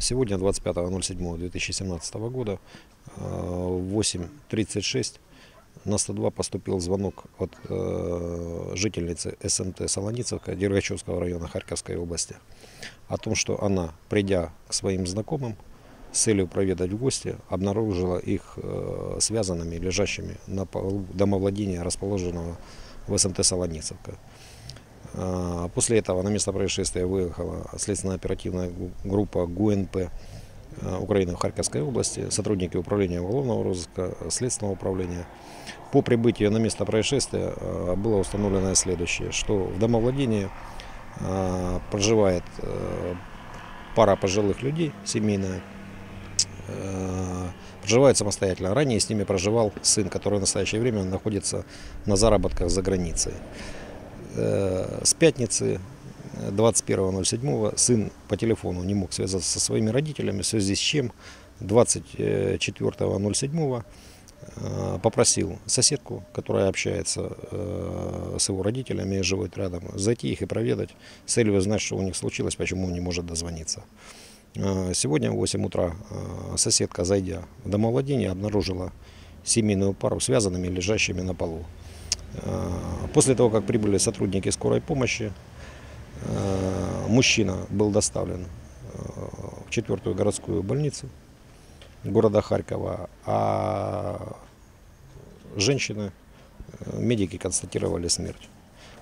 Сегодня, 25.07.2017 года, э, в 8.36 на 102 поступил звонок от э, жительницы СМТ Солоницевка Дергачевского района Харьковской области о том, что она, придя к своим знакомым с целью проведать в гости, обнаружила их э, связанными, лежащими на полу домовладения, расположенного в СМТ Солоницевка. А, После этого на место происшествия выехала следственно-оперативная группа ГУНП а, Украины в Харьковской области, сотрудники управления уголовного розыска, следственного управления. По прибытию на место происшествия а, было установлено следующее, что в домовладении проживает пара пожилых людей, семейная, проживают самостоятельно. Ранее с ними проживал сын, который в настоящее время находится на заработках за границей. Э, С пятницы э, 21.07 сын по телефону не мог связаться со своими родителями, в связи с чем 24.07 э, попросил соседку, которая общается э, с его родителями и живет рядом, зайти их и проведать, с целью узнать, что у них случилось, почему он не может дозвониться. Э, Сегодня в 8 утра э, соседка, зайдя в домовладение, обнаружила семейную пару связанными, лежащими на полу. Э, После того, как прибыли сотрудники скорой помощи, э, мужчина был доставлен э, в четвертую городскую больницу города Харькова, а женщины, медики констатировали смерть.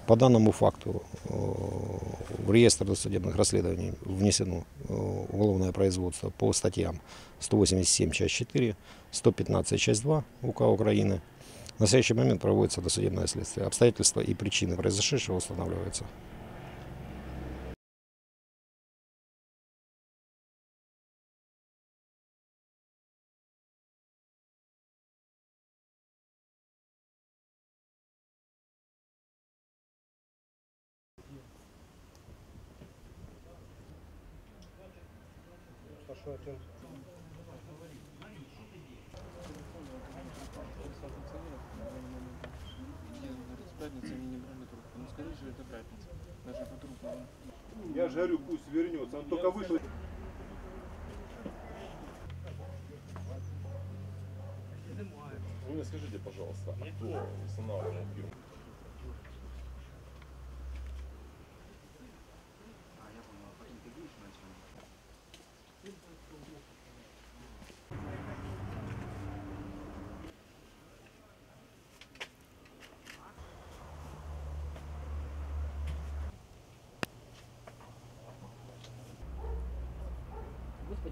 По данному факту в реестр досудебных расследований внесено уголовное производство по статьям 187 часть 4, 115 часть 2 УК Украины. В настоящий момент проводится досудебное следствие. Обстоятельства и причины произошедшего устанавливаются. Ну. Я же говорю, пусть вернется. Он только вышел. Вы мне скажите, пожалуйста, а кто устанавливал фирму?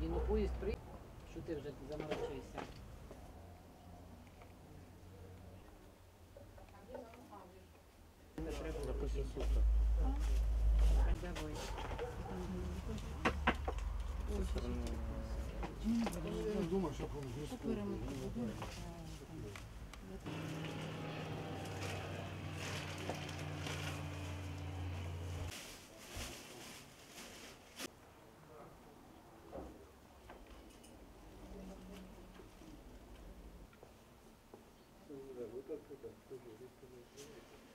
Тоді ну поїзд приїде, що ти вже заморочуєшся. Не треба. Давай. Думаю, що помогу. Спасибо.